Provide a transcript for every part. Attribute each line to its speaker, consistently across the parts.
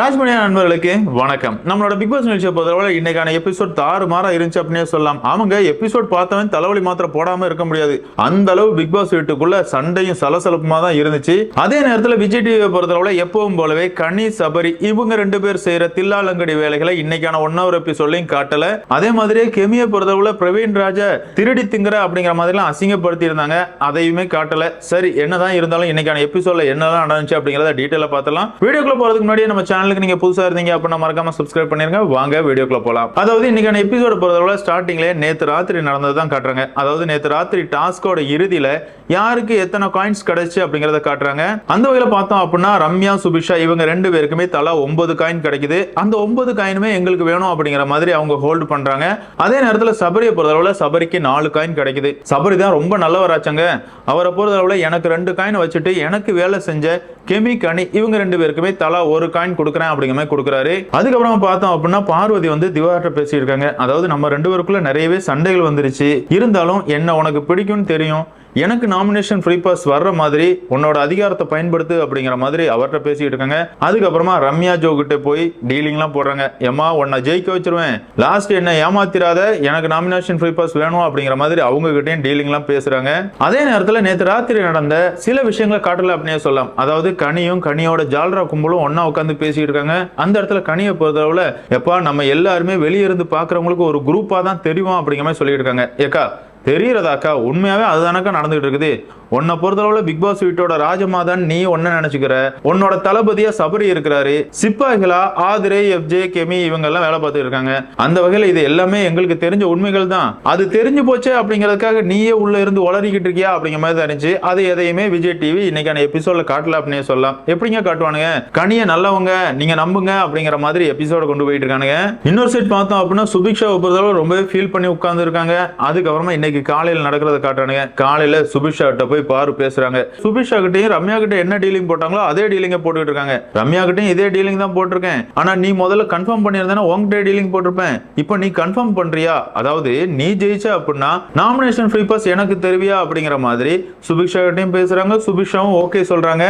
Speaker 1: ராஜ்மணியா நண்பர்களுக்கு வணக்கம். நம்மளோட பிக் பாஸ் நிகழ்ச்சியை பொறுத்தவரை இன்னைக்கான எபிசோட் தாறு மாறா இருந்துச்சு அப்படின்னே சொல்லலாம். அவங்க எபிசோட் பார்த்தவன் தலைவலி மாத்திரம் போடாம இருக்க முடியாது. அந்த அளவு பிக் பாஸ் வீட்டுக்குள்ள சண்டையும் சலசலப்புமா தான் இருந்துச்சு. அதே நேரத்தில் விஜய் டிவியை பொறுத்தளவுல எப்பவும் போலவே கனி சபரி இவங்க ரெண்டு பேர் செய்யற தில்லாலங்கடி வேலைகளை இன்னைக்கான ஒன் ஹவர் எபிசோட்லையும் காட்டல. அதே மாதிரியே கெமியை பொறுத்தவரை பிரவீன் ராஜா திருடி திங்கிற அப்படிங்கிற மாதிரிலாம் அசிங்கப்படுத்தி இருந்தாங்க அதையுமே காட்டல. சரி என்னதான் இருந்தாலும் இன்னைக்கான எபிசோட்ல என்னதான் நடந்துச்சு அப்படிங்கறத டீட்டெயிலா பார்த்தலாம் வீடியோக்குள்ள போறதுக்கு முன்னாடி நம்ம சேனல் சேனலுக்கு நீங்க புதுசா இருந்தீங்க அப்படின்னா மறக்காம சப்ஸ்கிரைப் பண்ணிருங்க. வாங்க வீடியோக்குள்ள போலாம். அதாவது இன்னைக்கான எபிசோட பொறுத்தவரை ஸ்டார்டிங்ல நேத்து ராத்திரி நடந்தது தான் காட்டுறாங்க. அதாவது நேற்று ராத்திரி டாஸ்கோட இறுதியில யாருக்கு எத்தனை காயின்ஸ் கிடைச்சு அப்படிங்கறத காட்டுறாங்க. அந்த வகையில பார்த்தோம் அப்படின்னா ரம்யா சுபிஷா இவங்க ரெண்டு பேருக்குமே தலா ஒன்பது காயின் கிடைக்குது. அந்த ஒன்பது காயினுமே எங்களுக்கு வேணும் அப்படிங்கிற மாதிரி அவங்க ஹோல்டு பண்றாங்க. அதே நேரத்தில் சபரியை பொறுத்தளவுல சபரிக்கு நாலு காயின் கிடைக்குது. சபரி தான் ரொம்ப நல்லவராச்சங்க. அவரை பொறுத்தளவுல எனக்கு ரெண்டு காயின் வச்சுட்டு எனக்கு வேலை செஞ்ச கெமி கனி இவங்க ரெண்டு பேருக்குமே தலா ஒரு காயின் கொடுக்குறேன் அப்படிங்கிற மாதிரி கொடுக்குறாரு. அதுக்கப்புறம் பார்த்தோம் அப்படின்னா பார்வதி வந்து திவார்ட்ட பேசியிருக்காங்க அதாவது நம்ம ரெண்டு பேருக்குள்ள நிறையவே சண்டைகள் வந்துருச்சு. இருந்தாலும் என்ன உனக்கு பிடிக்கும்னு தெரியும். எனக்கு நாமினேஷன் ஃப்ரீ பாஸ் வர்ற மாதிரி உன்னோட அதிகாரத்தை பயன்படுத்து அப்படிங்கிற மாதிரி அவர்கிட்ட பேசிக்கிட்டு இருக்காங்க. அதுக்கப்புறமா ரம்யா ஜோ கிட்ட போய் டீலிங்லாம் போடுறாங்க. ஏமா உன்னை ஜெயிக்க வச்சிருவேன். லாஸ்ட் என்ன ஏமாத்திராத எனக்கு நாமினேஷன் ஃப்ரீ பாஸ் வேணும் அப்படிங்கிற மாதிரி அவங்க கிட்டேயும் டீலிங்லாம் பேசுறாங்க. அதே நேரத்தில் நேற்று ராத்திரி நடந்த சில விஷயங்களை காட்டல அப்படின்னே சொல்லலாம். அதாவது கனியும் கனியோட ஜால்ரா கும்பலும் ஒன்னா உட்காந்து பேசிட்டு இருக்காங்க. அந்த இடத்துல கனியை பொறுத்தளவுல எப்பா நம்ம எல்லாருமே வெளியே இருந்து பாக்குறவங்களுக்கு ஒரு குரூப்பா தான் தெரியும் அப்படிங்கிற மாதிரி சொல்லிட்டு இருக்காங்க. ஏக்கா தெரியறதாக்கா? உண்மையாவே அதுதானக்கா நடந்துகிட்டு இருக்குது. உன்னை பொறுத்தளவுல பிக் பாஸ் வீட்டோட ராஜமாதான் நீ ஒன்ன நினைச்சுக்கிற? உன்னோட தளபதியா சபரி இருக்கிறாரு. சிப்பாய்களா ஆதிரே எஃப்ஜே கெமி இவங்க எல்லாம் வேலை பார்த்துட்டு இருக்காங்க. அந்த வகையில இது எல்லாமே எங்களுக்கு தெரிஞ்ச உண்மைகள் தான். அது தெரிஞ்சு போச்சு அப்படிங்கிறதுக்காக நீயே உள்ள இருந்து உளறிக்கிட்டு இருக்கியா அப்படிங்கிற மாதிரி தெரிஞ்சு அது எதையுமே விஜய் டிவி இன்னைக்கான எபிசோட்ல காட்டல அப்படின்னு சொல்லலாம். எப்படிங்க காட்டுவானுங்க? கனிய நல்லவங்க நீங்க நம்புங்க அப்படிங்கிற மாதிரி எபிசோட கொண்டு போயிட்டு இருக்கானுங்க. இன்னொரு சைட் பார்த்தோம் அப்படின்னா சுபிக்ஷா பொறுத்தளவு ரொம்பவே ஃபீல் பண்ணி உட்கார்ந்து இருக்காங்க அதுக்கப்புறமா இன்னைக்கு காலையில் நடக்கிறத காட்டுறானுங்க. காலையில சுபிஷா கிட்ட போய் பாரு பேசுறாங்க. சுபிஷா கிட்டையும் ரம்யா கிட்ட என்ன டீலிங் போட்டாங்களோ அதே டீலிங்க போட்டுட்டு இருக்காங்க. ரம்யா கிட்டையும் இதே டீலிங் தான் போட்டிருக்கேன். ஆனா நீ முதல்ல கன்ஃபார்ம் பண்ணியிருந்தா உங்ககிட்ட டீலிங் போட்டிருப்பேன். இப்போ நீ கன்ஃபார்ம் பண்றியா? அதாவது நீ ஜெயிச்ச அப்படின்னா நாமினேஷன் ஃப்ரீ பாஸ் எனக்கு தெரிவியா அப்படிங்கிற மாதிரி சுபிக்ஷா கிட்டயும் பேசுறாங்க. சுபிக்ஷாவும் ஓகே சொல்றாங்க.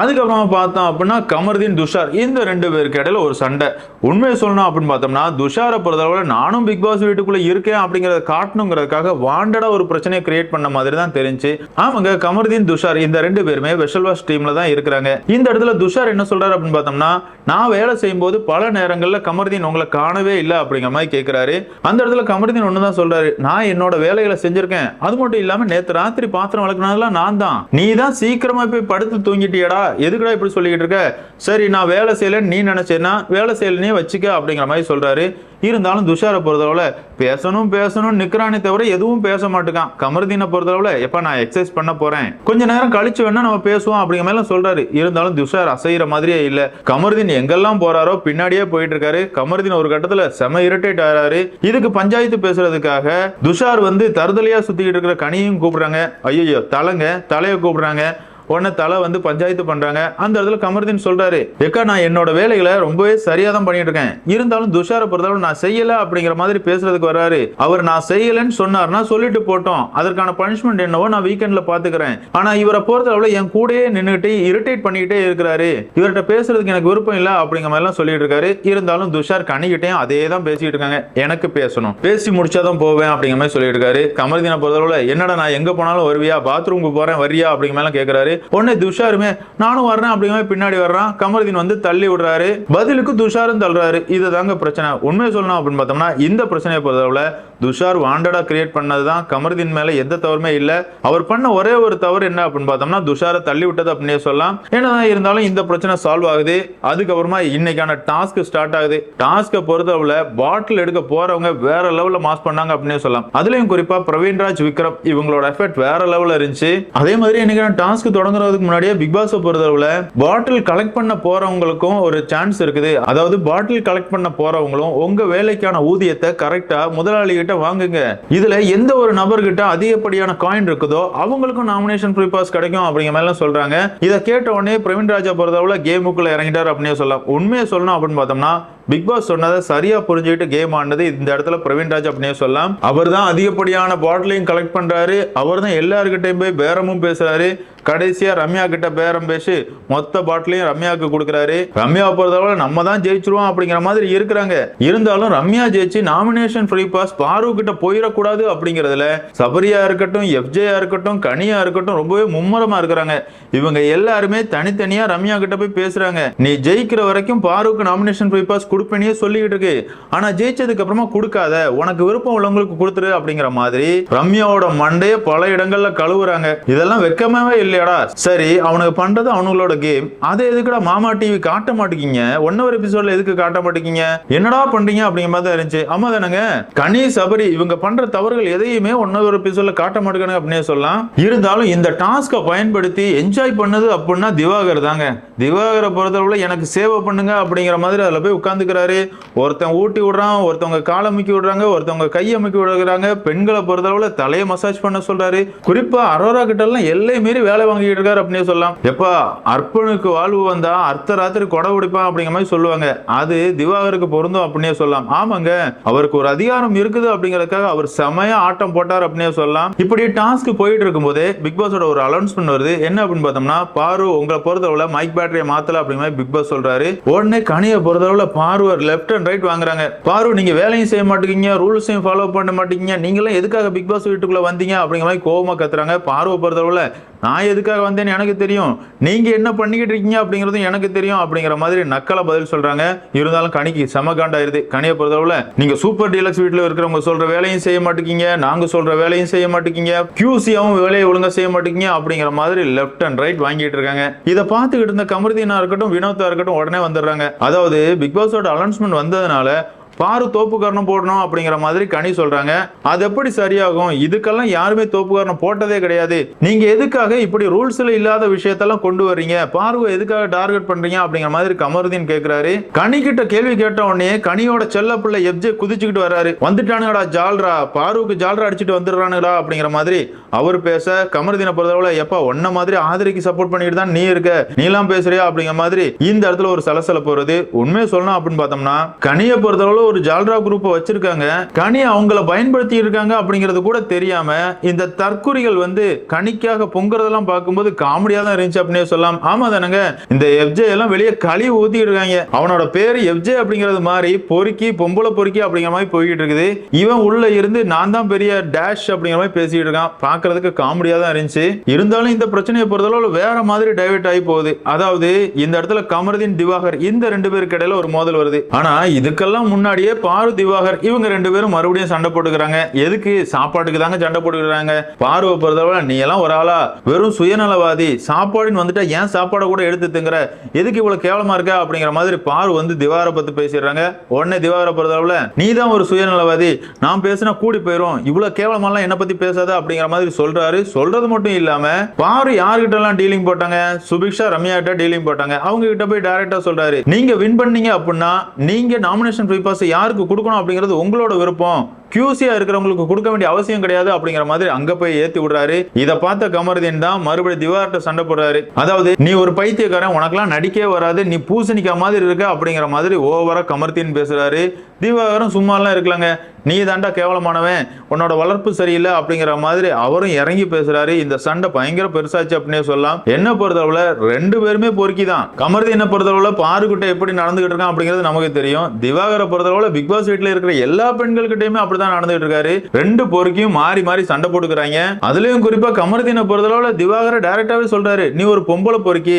Speaker 1: அதுக்கப்புறமா பார்த்தோம் அப்படின்னா கமர்தீன் துஷார் இந்த ரெண்டு பேருக்கு இடையில ஒரு சண்டை. உண்மையை சொல்லணும் அப்படின்னு பார்த்தோம்னா துஷாரை பொறுத்தளவுல நானும் பிக் பாஸ் வீட்டுக்குள்ள இருக்கேன் அப்படிங்கறத காட்டணுங்கிறதுக்காக வாண்டடா ஒரு பிரச்சனையை கிரியேட் பண்ண மாதிரி தான் தெரிஞ்சு ஆமாங்க கமர்தீன் துஷார் இந்த ரெண்டு பேருமே வெஷல் வாஷ் டீம்ல தான் இருக்கிறாங்க. இந்த இடத்துல துஷார் என்ன சொல்றாரு அப்படின்னு பார்த்தோம்னா நான் வேலை செய்யும்போது பல நேரங்களில் கமர்தீன் உங்களை காணவே இல்லை அப்படிங்கிற மாதிரி கேட்குறாரு அந்த இடத்துல கமர்தீன் ஒன்று தான் சொல்றாரு நான் என்னோட வேலைகளை செஞ்சிருக்கேன். அது மட்டும் இல்லாம நேற்று ராத்திரி பாத்திரம் வளர்க்கனதெல்லாம் நான் தான். நீ தான் சீக்கிரமா போய் படுத்து தூங்கிட்டியடா. எதுக்குடா இப்படி சொல்லிக்கிட்டு இருக்க? சரி நான் வேலை செய்யலன்னு நீ நினைச்சேன்னா வேலை செய்யலனே வச்சுக்க அப்படிங்கிற மாதிரி சொல்றாரு. இருந்தாலும் துஷாரை பொறுத்தளவில் பேசணும் பேசணும் நிற்கிறானே தவிர எதுவும் பேச மாட்டேங்கான் கமர்தீனை பொறுத்தளவில் எப்போ நான் எக்ஸசைஸ் பண்ண போகிறேன் கொஞ்ச நேரம் கழிச்சு வேணா நம்ம பேசுவோம் அப்படிங்கிற மாதிரி சொல்கிறாரு இருந்தாலும் துஷார் அசைகிற மாதிரியே இல்லை. கமர்தீன் எங்கெல்லாம் போகிறாரோ பின்னாடியே போயிட்டு இருக்காரு கமர்தீன் ஒரு கட்டத்தில் செம இரிட்டேட் ஆகிறாரு இதுக்கு பஞ்சாயத்து பேசுறதுக்காக துஷார் வந்து தருதலையாக சுற்றிக்கிட்டு இருக்கிற கனியும் கூப்பிட்றாங்க. ஐயோ தலைங்க தலையை கூப்பிட்றாங்க. உடனே தலை வந்து பஞ்சாயத்து பண்றாங்க. அந்த இடத்துல கமர்தீன் சொல்றாரு எக்கா நான் என்னோட வேலைகளை ரொம்பவே சரியா தான் பண்ணிட்டு இருக்கேன். இருந்தாலும் துஷாரை பொறுத்தளவு நான் செய்யல அப்படிங்கிற மாதிரி பேசுறதுக்கு வர்றாரு. அவர் நான் செய்யலன்னு சொன்னார்னா சொல்லிட்டு போட்டோம். அதற்கான பனிஷ்மெண்ட் என்னவோ நான் வீக்கெண்ட்ல பாத்துக்கிறேன். ஆனா இவரை பொறுத்தளவுல என் கூடயே நின்றுட்டு இரிட்டேட் பண்ணிக்கிட்டே இருக்கிறாரு. இவர்கிட்ட பேசுறதுக்கு எனக்கு விருப்பம் இல்ல அப்படிங்கிற மாதிரி எல்லாம் சொல்லிட்டு இருக்காரு. இருந்தாலும் துஷார் கணிக்கிட்டையும் அதே தான் பேசிட்டு இருக்காங்க. எனக்கு பேசணும். பேசி முடிச்சாதான் போவேன் அப்படிங்கிற மாதிரி சொல்லிட்டு இருக்காரு. கமர்தீனை பொறுத்தளவுல என்னடா நான் எங்க போனாலும் வருவியா? பாத்ரூமுக்கு போறேன் வரியா அப்படிங்கிற மாதிரி எல்லாம் கேட்கிறாரு உடனே துஷாருமே நானும் வர்றேன் அப்படிங்கிற பின்னாடி வர்றான். கமருதீன் வந்து தள்ளி விடுறாரு. பதிலுக்கு துஷாரும் தள்ளுறாரு. இது தாங்க பிரச்சனை. உண்மையை சொல்லணும் அப்படின்னு பார்த்தோம்னா இந்த பிரச்சனையை பொறுத்தளவுல துஷார் வாண்டடா கிரியேட் பண்ணதுதான். கமருதீன் மேல எந்த தவறுமே இல்ல. அவர் பண்ண ஒரே ஒரு தவறு என்ன அப்படின்னு பார்த்தோம்னா துஷாரை தள்ளி விட்டது அப்படின்னே சொல்லலாம். என்னதான் இருந்தாலும் இந்த பிரச்சனை சால்வ் ஆகுது. அதுக்கப்புறமா இன்னைக்கான டாஸ்க் ஸ்டார்ட் ஆகுது. டாஸ்க்கை பொறுத்தளவுல பாட்டில் எடுக்க போறவங்க வேற லெவல்ல மாஸ் பண்ணாங்க அப்படின்னே சொல்லலாம். அதுலயும் குறிப்பா பிரவீன்ராஜ் விக்ரம் இவங்களோட எஃபெக்ட் வேற லெவல்ல இருந்துச்சு. அதே மாதிரி இன்னைக்கான டாஸ்க் தொடங்குறதுக்கு முன்னாடியே பிக் பாஸ் பொறுத்தளவுல பாட்டில் கலெக்ட் பண்ண போறவங்களுக்கும் ஒரு சான்ஸ் இருக்குது. அதாவது பாட்டில் கலெக்ட் பண்ண போறவங்களும் உங்க வேலைக்கான ஊதியத்தை கரெக்டா முதலாளி கிட்ட வாங்குங்க. இதுல எந்த ஒரு நபர்கிட்ட அதிகப்படியான காயின் இருக்குதோ அவங்களுக்கும் நாமினேஷன் ஃப்ரீ பாஸ் கிடைக்கும் அப்படிங்கிற மாதிரி சொல்றாங்க. இதை கேட்ட உடனே பிரவீன் ராஜா பொறுத்தளவுல கேமுக்குள்ள இறங்கிட்டார் அப்படின்னே சொல்லலாம். உண்மையை சொல்லணும் அப்படின்னு பார்த்தோம்னா பிக் பாஸ் சொன்னதை சரியா புரிஞ்சுக்கிட்டு கேம் ஆனது இந்த இடத்துல பிரவீன்ராஜ் அப்படின்னே சொல்லலாம். அவர் தான் அதிகப்படியான பாட்டிலையும் கலெக்ட் பண்றாரு. அவர் தான் எல்லாருக்கிட்டையும் போய் பேரமும் பேசுறாரு. கடைசியா ரம்யா கிட்ட பேரம் பேசி மொத்த பாட்டிலையும் ரம்யாவுக்கு கொடுக்குறாரு. ரம்யா பொறுத்தவரை நம்ம தான் ஜெயிச்சிருவோம் அப்படிங்கிற மாதிரி இருக்கிறாங்க. இருந்தாலும் ரம்யா ஜெயிச்சு நாமினேஷன் ஃப்ரீ பாஸ் பாரு கிட்ட போயிடக்கூடாது அப்படிங்கிறதுல சபரியா இருக்கட்டும் எஃப்ஜேயா இருக்கட்டும் கனியா இருக்கட்டும் ரொம்பவே மும்முரமா இருக்கிறாங்க. இவங்க எல்லாருமே தனித்தனியா ரம்யா கிட்ட போய் பேசுறாங்க. நீ ஜெயிக்கிற வரைக்கும் பாருக்கு நாமினேஷன் ஃப்ரீ பாஸ் கொடுப்பேனே சொல்லிக்கிட்டு இருக்கு. ஆனா ஜெயிச்சதுக்கு அப்புறமா கொடுக்காத. உனக்கு விருப்பம் உள்ளவங்களுக்கு கொடுத்துரு அப்படிங்கிற மாதிரி ரம்யாவோட மண்டைய பல இடங்கள்ல கழுவுறாங்க. இதெல்லாம் வெக்கமாவே இல்லையாடா. சரி அவனுக்கு பண்றது அவனுங்களோட கேம் அதை எதுக்குடா மாமா டிவி காட்ட மாட்டேங்கிங்க? ஒன் ஒரு எபிசோட்ல எதுக்கு காட்ட மாட்டேங்கிங்க? என்னடா பண்றீங்க அப்படிங்கிற மாதிரி தான் இருந்துச்சு. ஆமா தானுங்க? கனி சபரி இவங்க பண்ற தவறுகள் எதையுமே ஒன் ஒரு எபிசோட்ல காட்ட மாட்டேங்கிறாங்க அப்படின்னு சொல்லலாம். இருந்தாலும் இந்த டாஸ்கை பயன்படுத்தி என்ஜாய் பண்ணது அப்படின்னா திவாகர் தாங்க. திவாகரை பொறுத்தளவுல எனக்கு சேவை பண்ணுங்க அப்படிங்கிற மாதிரி அதுல போய் உட்காந்து உட்காந்துக்கிறாரு ஒருத்தன் ஊட்டி விடுறான் ஒருத்தவங்க காலை அமுக்கி விடுறாங்க ஒருத்தவங்க கை அமுக்கி விடுறாங்க. பெண்களை பொறுத்தளவுல தலையை மசாஜ் பண்ண சொல்றாரு. குறிப்பா அரோரா கிட்ட எல்லாம் எல்லை மீறி வேலை வாங்கிட்டு இருக்காரு அப்படின்னு சொல்லலாம். எப்பா அர்ப்பனுக்கு வாழ்வு வந்தா அர்த்த ராத்திரி கொடை பிடிப்பான் அப்படிங்கிற மாதிரி சொல்லுவாங்க. அது திவாகருக்கு பொருந்தும் அப்படின்னே சொல்லலாம். ஆமாங்க அவருக்கு ஒரு அதிகாரம் இருக்குது அப்படிங்கறதுக்காக அவர் செமையா ஆட்டம் போட்டார் அப்படின்னே சொல்லலாம். இப்படி டாஸ்க் போயிட்டு இருக்கும்போது பிக் பாஸோட ஒரு அனௌன்ஸ்மெண்ட் வருது. என்ன அப்படின்னு பார்த்தோம்னா பாரு உங்களை பொறுத்தளவுல மைக் பேட்டரியை மாத்தல அப்படிங்கிற மாதிரி பிக் பாஸ் சொல்றாரு. உடனே கனியை பொறுத்தளவுல பார்வர் லெஃப்ட் அண்ட் ரைட் வாங்குறாங்க. பாரு நீங்க வேலையும் செய்ய மாட்டேங்க ரூல்ஸையும் ஃபாலோ பண்ண மாட்டீங்க நீங்களாம் எதுக்காக பிக் பாஸ் வீட்டுக்குள்ள வந்தீங்க? அப்படிங்கிற மாதிரி கோவமா கத்துறாங்க. பார்வை பொறுத்தளவுல நான் எதுக்காக வந்தேன்னு எனக்கு தெரியும். நீங்க என்ன பண்ணிக்கிட்டு இருக்கீங்க அப்படிங்கறதும் எனக்கு தெரியும் அப்படிங்கிற மாதிரி நக்கலை பதில் சொல்றாங்க. இருந்தாலும் கனிக்கு செம காண்டாயிருது. கனியை பொறுத்தளவுல நீங்க சூப்பர் டீலக்ஸ் வீட்டில் இருக்கிறவங்க சொல்ற வேலையும் செய்ய மாட்டேங்க நாங்க சொல்ற வேலையும் செய்ய மாட்டேங்க கியூசியாவும் வேலையை ஒழுங்கா செய்ய மாட்டேங்க அப்படிங்கிற மாதிரி லெஃப்ட் அண்ட் ரைட் வாங்கிட்டு இருக்காங்க. இதை பார்த்துக்கிட்டு இருந்த கமருதீனா இருக்கட்டும் வினோத்தா இருக்கட்டும் உடனே வந்துடுறாங்க. அதாவது பிக் பாஸோட அனௌன்ஸ்மெண்ட் வந்ததுனால பாரு தோப்புக்காரணம் போடணும் அப்படிங்கிற மாதிரி கனி சொல்றாங்க. அது எப்படி சரியாகும்? இதுக்கெல்லாம் யாருமே தோப்புக்காரணம் போட்டதே கிடையாது. நீங்க எதுக்காக இப்படி ரூல்ஸ்ல இல்லாத விஷயத்தெல்லாம் கொண்டு வர்றீங்க? பார்வை எதுக்காக டார்கெட் பண்றீங்க அப்படிங்கிற மாதிரி கமருதீன் கேட்கிறாரு கனி கிட்ட கேள்வி கேட்ட உடனே கனியோட செல்ல பிள்ளை எப்ஜே குதிச்சுக்கிட்டு வர்றாரு. வந்துட்டானுங்கடா ஜால்ரா. பாருவுக்கு ஜால்ரா அடிச்சுட்டு வந்துடுறானுங்களா அப்படிங்கிற மாதிரி அவர் பேச கமருதீனை பொறுத்தளவுல எப்பா ஒன்ன மாதிரி ஆதரிக்கு சப்போர்ட் பண்ணிட்டு தான் நீ இருக்க. நீலாம் பேசுறியா? அப்படிங்கிற மாதிரி இந்த இடத்துல ஒரு சலசலப்பு வருது. உண்மையை சொல்லணும் அப்படின்னு பார்த்தோம்னா கனியை பொறுத்தளவு ஒரு ஜால்ரா குரூப்பை வச்சிருக்காங்க. கனி அவங்கள பயன்படுத்தி இருக்காங்க அப்படிங்கிறது கூட தெரியாம இந்த தற்குறிகள் வந்து கனிக்காக பொங்குறதெல்லாம் பார்க்கும்போது காமெடியா தான் இருந்துச்சு அப்படின்னே சொல்லலாம். ஆமா தானங்க? இந்த எஃப்ஜே எல்லாம் வெளியே களி ஊத்தி இருக்காங்க. அவனோட பேரு எஃப்ஜே அப்படிங்கிறது மாதிரி பொறுக்கி பொம்பளை பொறுக்கி அப்படிங்கிற மாதிரி போய்கிட்டு இருக்குது. இவன் உள்ள இருந்து நான் தான் பெரிய டேஷ் அப்படிங்கிற மாதிரி பேசிட்டு இருக்கான். பாக்குறதுக்கு காமெடியா தான் இருந்துச்சு. இருந்தாலும் இந்த பிரச்சனையை பொறுத்தளவு வேற மாதிரி டைவர்ட் ஆகி போகுது. அதாவது இந்த இடத்துல கமருதீன் திவாகர் இந்த ரெண்டு பேருக்கு இடையில ஒரு மோதல் வருது. ஆனா இதுக்கெல்லாம் முன்னாடி முன்னாடியே பாரு திவாகர் இவங்க ரெண்டு பேரும் மறுபடியும் சண்டை போட்டுக்கிறாங்க. எதுக்கு? சாப்பாட்டுக்கு தாங்க சண்டை போட்டுக்கிறாங்க. பாருவை பொறுத்தவரை நீ எல்லாம் ஒரு ஆளா? வெறும் சுயநலவாதி. சாப்பாடுன்னு வந்துட்டா ஏன் சாப்பாடை கூட எடுத்து திங்குற? எதுக்கு இவ்வளவு கேவலமா இருக்க? அப்படிங்கிற மாதிரி பாரு வந்து திவாகரை பத்தி பேசிடுறாங்க. உடனே திவாகரை பொறுத்தளவுல நீ தான் ஒரு சுயநலவாதி. நான் பேசினா கூடி போயிரும். இவ்வளவு கேவலமெல்லாம் என்ன பத்தி பேசாத அப்படிங்கிற மாதிரி சொல்றாரு. சொல்றது மட்டும் இல்லாம பாரு யாருகிட்ட எல்லாம் டீலிங் போட்டாங்க? சுபிக்ஷா ரம்யா கிட்ட டீலிங் போட்டாங்க. அவங்க கிட்ட போய் டைரக்டா சொல்றாரு. நீங்க வின் பண்ணீங்க அப்படின்னா நீங்க நாமினேஷன் ஃப்ரீ பாஸ் யாருக்கு கொடுக்கணும் அப்படிங்கிறது உங்களோட விருப்பம். கியூசியா இருக்கிறவங்களுக்கு கொடுக்க வேண்டிய அவசியம் கிடையாது அப்படிங்கிற மாதிரி அங்க போய் ஏத்தி விடுறாரு. இதை பார்த்த கமருதீன் தான் மறுபடியும் திவார்ட்ட சண்டை போடுறாரு. அதாவது நீ ஒரு பைத்தியக்காரன் உனக்கெல்லாம் நடிக்கவே வராது நீ பூசணிக்கா மாதிரி இருக்க அப்படிங்கிற மாதிரி ஓவரா கமர்தீன் பேசுறாரு. திவாகரும் சும்மாலாம் இருக்கலாங்க. நீ தாண்டா கேவலமானவன் உன்னோட வளர்ப்பு சரியில்லை அப்படிங்கிற மாதிரி அவரும் இறங்கி பேசுறாரு. இந்த சண்டை பயங்கர பெருசாச்சு அப்படின்னே சொல்லலாம். என்ன பொறுத்தளவுல ரெண்டு பேருமே பொறுக்கி தான் கமர்தீனை பொறுத்தளவுல பாருக்கிட்ட எப்படி நடந்துகிட்டு இருக்கான் அப்படிங்கிறது நமக்கு தெரியும். திவாகரை பொறுத்தளவுல பிக் பாஸ் வீட்டில் இருக்கிற எல்லா பெண்கள்கிட்டயுமே அப்படிதான் நடந்துகிட்டு இருக்காரு ரெண்டு பொறுக்கியும் மாறி மாறி சண்டை போட்டுக்கிறாங்க. அதுலயும் குறிப்பா கமர்தீனை பொறுத்தளவுல திவாகரை டைரக்டாவே சொல்றாரு. நீ ஒரு பொம்பளை பொறுக்கி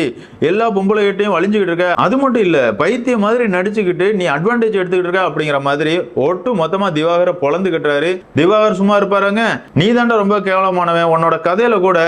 Speaker 1: எல்லா பொம்பளை கிட்டையும் வலிஞ்சுக்கிட்டு இருக்க. அது மட்டும் இல்ல பைத்திய மாதிரி நடிச்சுக்கிட்டு நீ அட்வான்டேஜ் எடுத்துக்கிட்டு இருக்க அப்படிங்கிற மாதிரி ஒட்டு மொத்தமா திவாகரை பொழந்துகிட்டாரு திவாகர் சும்மா இருப்பாருங்க. நீ தாண்டா ரொம்ப கேவலமானவன். உன்னோட கதையில கூட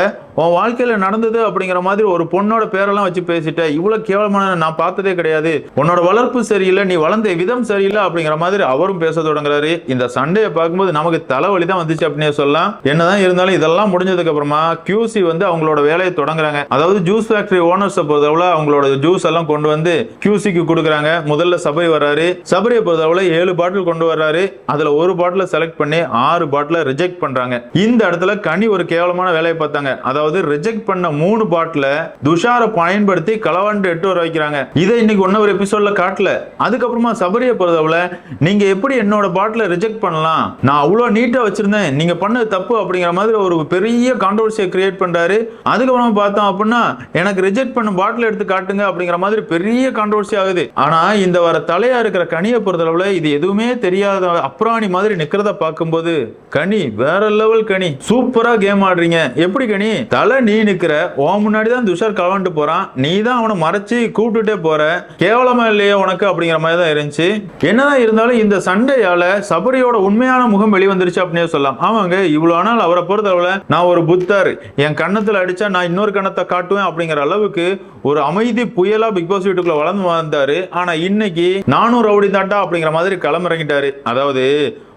Speaker 1: உன் வாழ்க்கையில நடந்தது அப்படிங்கிற மாதிரி ஒரு பொண்ணோட பேரெல்லாம் வச்சு பேசிட்ட இவ்வளவு கேவலமான நான் பார்த்ததே கிடையாது. உன்னோட வளர்ப்பு சரியில்லை நீ வளர்ந்த விதம் சரியில்லை அப்படிங்கிற மாதிரி அவரும் பேச தொடங்குறாரு. இந்த சண்டையை பார்க்கும்போது நமக்கு தலைவலி தான் வந்துச்சு அப்படின்னு சொல்லலாம். என்னதான் இருந்தாலும் இதெல்லாம் முடிஞ்சதுக்கு அப்புறமா கியூசி வந்து அவங்களோட வேலையை தொடங்குறாங்க. அதாவது ஜூஸ் ஃபேக்டரி ஓனர்ஸை பொறுத்தவரை அவங்களோட ஜூஸ் எல்லாம் கொண்டு வந்து கியூசிக்கு கொடுக்குறாங்க. முதல்ல சபரி வர்றாரு. சபரியை பொறுத்தவரை ஏழு பாட்டில் கொண்டு வர்றாரு. அதுல ஒரு பாட்டில செலக்ட் பண்ணி ஆறு பாட்டில ரிஜெக்ட் பண்றாங்க. இந்த இடத்துல கனி ஒரு கேவலமான வேலையை பார்த்தாங்க. அதாவது அதாவது ரிஜெக்ட் பண்ண மூணு பாட்டில துஷாரை பயன்படுத்தி களவாண்டு எட்டு வர வைக்கிறாங்க. இதை இன்னைக்கு ஒன்ன ஒரு எபிசோட்ல காட்டல. அதுக்கப்புறமா சபரியை பொறுத்தவரை நீங்க எப்படி என்னோட பாட்டில ரிஜெக்ட் பண்ணலாம்? நான் அவ்வளோ நீட்டா வச்சிருந்தேன். நீங்க பண்ணது தப்பு அப்படிங்கிற மாதிரி ஒரு பெரிய கான்ட்ரவர்சியை கிரியேட் பண்றாரு. அதுக்கப்புறமா பார்த்தோம் அப்படின்னா எனக்கு ரிஜெக்ட் பண்ண பாட்டில் எடுத்து காட்டுங்க அப்படிங்கிற மாதிரி பெரிய கான்ட்ரவர்சி ஆகுது. ஆனா இந்த வர தலையா இருக்கிற கனியை பொறுத்தளவுல இது எதுவுமே தெரியாத அப்ராணி மாதிரி நிக்கிறத பார்க்கும்போது கனி வேற லெவல் கனி. சூப்பரா கேம் ஆடுறீங்க. எப்படி கனி? தலை நீ நிக்கிற ஓ முன்னாடி தான் துஷார் கலவாண்டு போறான். நீ தான் அவனை மறைச்சு கூப்பிட்டுட்டே போற. கேவலமா இல்லையே உனக்கு அப்படிங்கிற மாதிரி தான் இருந்துச்சு. என்னதான் இருந்தாலும் இந்த சண்டையால சபரியோட உண்மையான முகம் வெளிவந்துருச்சு அப்படின்னே சொல்லலாம். ஆமாங்க இவ்வளவு நாள் அவரை பொறுத்தளவுல நான் ஒரு புத்தர். என் கண்ணத்துல அடிச்சா நான் இன்னொரு கண்ணத்தை காட்டுவேன் அப்படிங்கிற அளவுக்கு ஒரு அமைதி புயலா பிக் பாஸ் வீட்டுக்குள்ள வளர்ந்து வந்தாரு. ஆனா இன்னைக்கு நானும் ரவுடி தாட்டா அப்படிங்கிற மாதிரி களமிறங்கிட்டாரு. அதாவது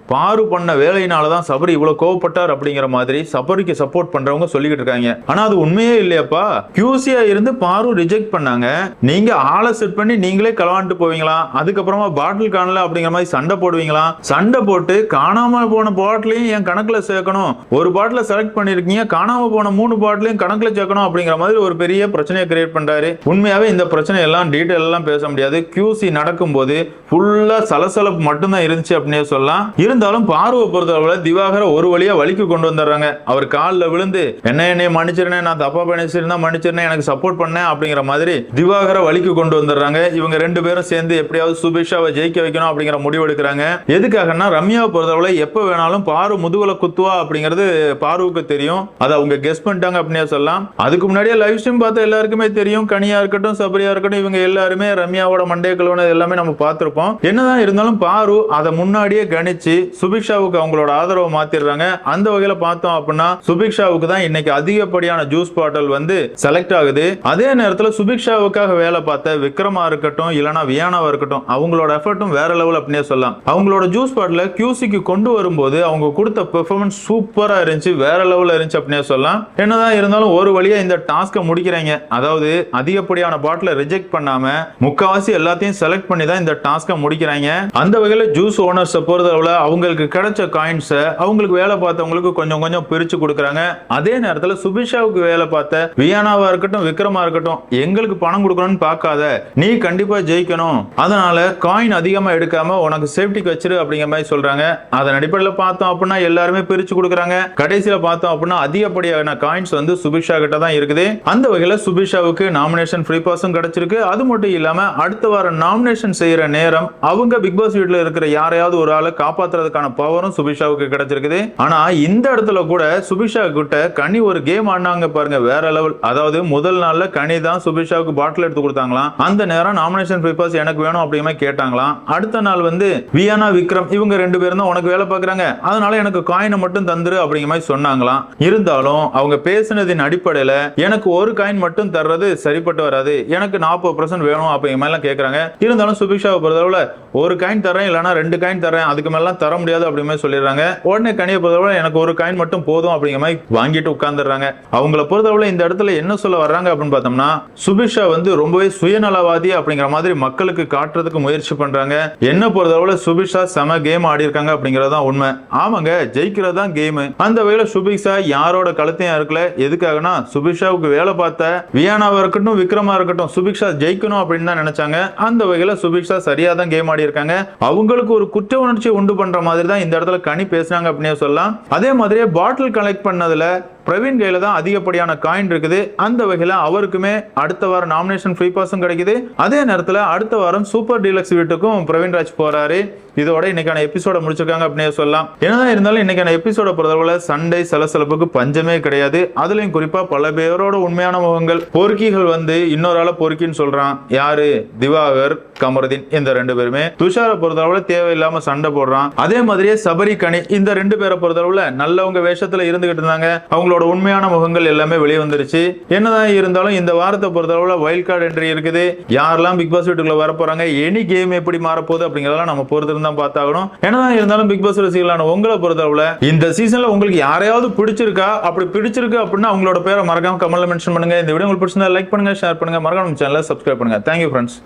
Speaker 1: பாரு பண்ண வேலையினால தான் சபரி இவ்வளவு கோவப்பட்டார் அப்படிங்கிற மாதிரி சபரிக்கு சப்போர்ட் பண்றவங்க சொல்லிக்கிட்டு இருக்காங்க. ஆனா அது உண்மையே இல்லையாப்பா. கியூசியா இருந்து பாரு ரிஜெக்ட் பண்ணாங்க. நீங்க ஆளை செட் பண்ணி நீங்களே களவாண்டு போவீங்களா? அதுக்கப்புறமா பாட்டில் காணல அப்படிங்கிற மாதிரி சண்டை போடுவீங்களா? சண்டை போட்டு காணாம போன பாட்டிலையும் என் கணக்குல சேர்க்கணும். ஒரு பாட்டில செலக்ட் பண்ணிருக்கீங்க காணாம போன மூணு பாட்டிலையும் கணக்குல சேர்க்கணும் அப்படிங்கிற மாதிரி ஒரு பெரிய பிரச்சனையை கிரியேட் பண்றாரு. உண்மையாவே இந்த பிரச்சனை எல்லாம் டீட்டெயில் எல்லாம் பேச முடியாது. கியூசி நடக்கும்போது ஃபுல்லா சலசலப்பு மட்டும்தான் இருந்துச்சு அப்படின்னே சொல்லலாம். இருந்தாலும் பார்வை பொறுத்தளவுல திவாகர ஒரு வழியா வலிக்கு கொண்டு வந்துடுறாங்க. அவர் காலில் விழுந்து என்ன என்னைய மன்னிச்சிருந்தேன் நான் தப்பா பண்ணிச்சிருந்தா மன்னிச்சிருந்தேன் எனக்கு சப்போர்ட் பண்ணேன் அப்படிங்கிற மாதிரி திவாகர வலிக்கு கொண்டு வந்துடுறாங்க. இவங்க ரெண்டு பேரும் சேர்ந்து எப்படியாவது சுபிஷாவை ஜெயிக்க வைக்கணும் அப்படிங்கிற முடிவு எடுக்கிறாங்க. எதுக்காகன்னா ரம்யாவை பொறுத்தளவுல எப்ப வேணாலும் பாரு முதுகுல குத்துவா அப்படிங்கிறது பாருவுக்கு தெரியும். அதை அவங்க கெஸ் பண்ணிட்டாங்க அப்படின்னே சொல்லலாம். அதுக்கு முன்னாடியே லைவ் ஸ்ட்ரீம் பார்த்த எல்லாருக்குமே தெரியும். கனியா இருக்கட்டும் சபரியா இருக்கட்டும் இவங்க எல்லாருமே ரம்யாவோட மண்டே கழுவுனது எல்லாமே நம்ம பார்த்துருப்போம். என்னதான் இருந்தாலும் பாரு அதை முன்னாடியே கணிச்சு சுபிக்ஷாவுக்கு அவங்களோட ஆதரவை மாத்திடுறாங்க. அந்த வகையில பார்த்தோம் அப்படின்னா சுபிக்ஷாவுக்கு தான் இன்னைக்கு அதிகப்படியான ஜூஸ் பாட்டில் வந்து செலக்ட் ஆகுது. அதே நேரத்துல சுபிக்ஷாவுக்காக வேலை பார்த்த விக்ரமா இருக்கட்டும் இல்லைனா வியானாவா இருக்கட்டும் அவங்களோட எஃபர்ட்டும் வேற லெவல் அப்படின்னே சொல்லலாம். அவங்களோட ஜூஸ் பாட்டில் கியூசிக்கு கொண்டு வரும்போது அவங்க கொடுத்த பெர்ஃபார்மன்ஸ் சூப்பரா இருந்துச்சு வேற லெவலில் இருந்துச்சு அப்படின்னே சொல்லலாம். என்னதான் இருந்தாலும் ஒரு வழியா இந்த டாஸ்க்கை முடிக்கிறாங்க. அதாவது அதிகப்படியான பாட்டில் ரிஜெக்ட் பண்ணாம முக்காவாசி எல்லாத்தையும் செலக்ட் பண்ணி தான் இந்த டாஸ்க்கை முடிக்கிறாங்க. அந்த வகையில ஜூஸ் ஓனர்ஸை பொறுத்தளவில் அவங்களுக்கு கிடைச்ச காயின்ஸை அவங்களுக்கு வேலை பார்த்தவங்களுக்கு கொஞ்சம் கொஞ்சம் பிரித்து கொடுக்குறாங்க. அதே நேரத்தில் சுபிஷாவுக்கு வேலை பார்த்த வியானாவா இருக்கட்டும் விக்ரமா இருக்கட்டும் எங்களுக்கு பணம் கொடுக்கணும்னு பார்க்காத நீ கண்டிப்பாக ஜெயிக்கணும். அதனால காயின் அதிகமாக எடுக்காம உனக்கு சேஃப்டிக்கு வச்சிரு அப்படிங்கிற மாதிரி சொல்றாங்க. அதன் அடிப்படையில் பார்த்தோம் அப்படின்னா எல்லாருமே பிரித்து கொடுக்குறாங்க. கடைசியில் பார்த்தோம் அப்படின்னா அதிகப்படியான காயின்ஸ் வந்து சுபிஷா கிட்ட தான் இருக்குது. அந்த வகையில் சுபிஷாவுக்கு நாமினேஷன் ஃப்ரீ பாஸும் கிடைச்சிருக்கு. அது மட்டும் இல்லாமல் அடுத்த வாரம் நாமினேஷன் செய்கிற நேரம் அவங்க பிக் பாஸ் வீட்டில் இருக்கிற யாரையாவது ஒரு ஆளை காப்பாத்துறதுக்கான பவரும் சுபிஷாவுக்கு கிடைச்சிருக்குது. ஆனா இந்த இடத்துல கூட சுபிஷா கிட்ட கனி ஒரு கேம் ஆடினாங்க பாருங்க வேற லெவல் அதாவது முதல் நாள்ல கனி தான் சுபிஷாவுக்கு பாட்டில் எடுத்து கொடுத்தாங்களாம். அந்த நேரம் நாமினேஷன் பேப்பர்ஸ் எனக்கு வேணும் அப்படியுமே கேட்டாங்களாம். அடுத்த நாள் வந்து வியானா விக்ரம் இவங்க ரெண்டு பேரும் தான் உனக்கு வேலை பாக்குறாங்க அதனால எனக்கு காயினை மட்டும் தந்துரு அப்படிங்கிற மாதிரி சொன்னாங்களாம். இருந்தாலும் அவங்க பேசினதின் அடிப்படையில எனக்கு ஒரு காயின் மட்டும் தர்றது சரிப்பட்டு வராது. எனக்கு நாற்பது பர்சன்ட் வேணும் அப்படிங்கிற மாதிரிலாம் கேட்கறாங்க இருந்தாலும் சுபிஷாவை பொறுத்தளவுல ஒரு காயின் தரேன் இல்லைனா ரெண்டு காயின் தரேன் அதுக்கு மேலாம் தர முடியாது அப்படிங்கிற மாதிரி சொல்லிடுறாங்க. உடனே கனியை பொறுத்தவரை எனக்கு ஒரு காயின் மட்டும் போதும் அப்படிங்கிற மாதிரி வாங்கிட்டு உட்காந்துடுறாங்க அவங்கள பொறுத்தவரை இந்த இடத்துல என்ன சொல்ல வர்றாங்க அப்படின்னு பார்த்தோம்னா சுபிஷா வந்து ரொம்பவே சுயநலவாதி அப்படிங்கிற மாதிரி மக்களுக்கு காட்டுறதுக்கு முயற்சி பண்றாங்க. என்ன பொறுத்தளவுல சுபிஷா செம கேம் ஆடி இருக்காங்க அப்படிங்கிறது தான் உண்மை. ஆமாங்க ஜெயிக்கிறது தான் கேம் அந்த வகையில சுபிஷா யாரோட கழுத்தையும் இருக்கல எதுக்காகனா சுபிஷாவுக்கு வேலை பார்த்த வியானாவா இருக்கட்டும் விக்ரமா இருக்கட்டும் சுபிக்ஷா ஜெயிக்கணும் அப்படின்னு தான் நினைச்சாங்க. அந்த வகையில சுபிக்ஷா சரியா தான் கேம் ஆடி இருக்காங்க அவங்களுக்கு ஒரு குற்ற உணர்ச்சி உண்டு பண்ற மாதிரி தான் இந்த இடத்துல கனி பேசுறாங்க அப்படின்னே சொல்லலாம். அதே மாதிரியே பாட்டில் கலெக்ட் பண்ணதுல பிரவீன் கையில தான் அதிகப்படியான காயின் இருக்குது. அந்த வகையில அவருக்குமே அடுத்த வாரம் நாமினேஷன் ஃப்ரீ பாஸும் கிடைக்குது. அதே நேரத்தில் அடுத்த வாரம் சூப்பர் டீலக்ஸ் வீட்டுக்கும் பிரவீன் ராஜ் போறாரு. இதோட இன்னைக்கான எபிசோட முடிச்சிருக்காங்க அப்படின்னு சொல்லலாம். என்னதான் இருந்தாலும் இன்னைக்கான எபிசோட பொறுத்தவரை சண்டை சலசலப்புக்கு பஞ்சமே கிடையாது. அதுலயும் குறிப்பா பல பேரோட உண்மையான முகங்கள். பொறுக்கிகள் வந்து இன்னொரு ஆள பொறுக்கின்னு சொல்றான். யாரு? திவாகர் கமருதீன். இந்த ரெண்டு பேருமே துஷாரை பொறுத்தளவுல தேவையில்லாம சண்டை போடுறான். அதே மாதிரியே சபரி கனி இந்த ரெண்டு பேரை பொறுத்தளவுல நல்லவங்க வேஷத்துல இருந்துகிட்டு இருந்தாங்க. அவங்க அவங்களோட உண்மையான முகங்கள் எல்லாமே வெளியே வந்துருச்சு. என்னதான் இருந்தாலும் இந்த வாரத்தை பொறுத்தளவில் வைல்ட் கார்டு என்ட்ரி இருக்குது. யாரெல்லாம் பிக் பாஸ் வீட்டுக்குள்ள வர போறாங்க எனி கேம் எப்படி மாறப்போகுது அப்படிங்கிறதெல்லாம் நம்ம பொறுத்து தான் பார்த்தாகணும். என்னதான் இருந்தாலும் பிக் பாஸ் ரசிகளான உங்களை பொறுத்தளவில் இந்த சீசன்ல உங்களுக்கு யாரையாவது பிடிச்சிருக்கா? அப்படி பிடிச்சிருக்கு அப்படின்னா அவங்களோட பேரை மறக்காம கமெண்ட்ல மென்ஷன் பண்ணுங்க. இந்த வீடியோ உங்களுக்கு பிடிச்சிருந்தா லைக் பண்ணுங்க ஷேர் பண்ணுங்க. மறக்காம சேனலை சப்ஸ்கிரைப் பண்ணுங்க. Thank you friends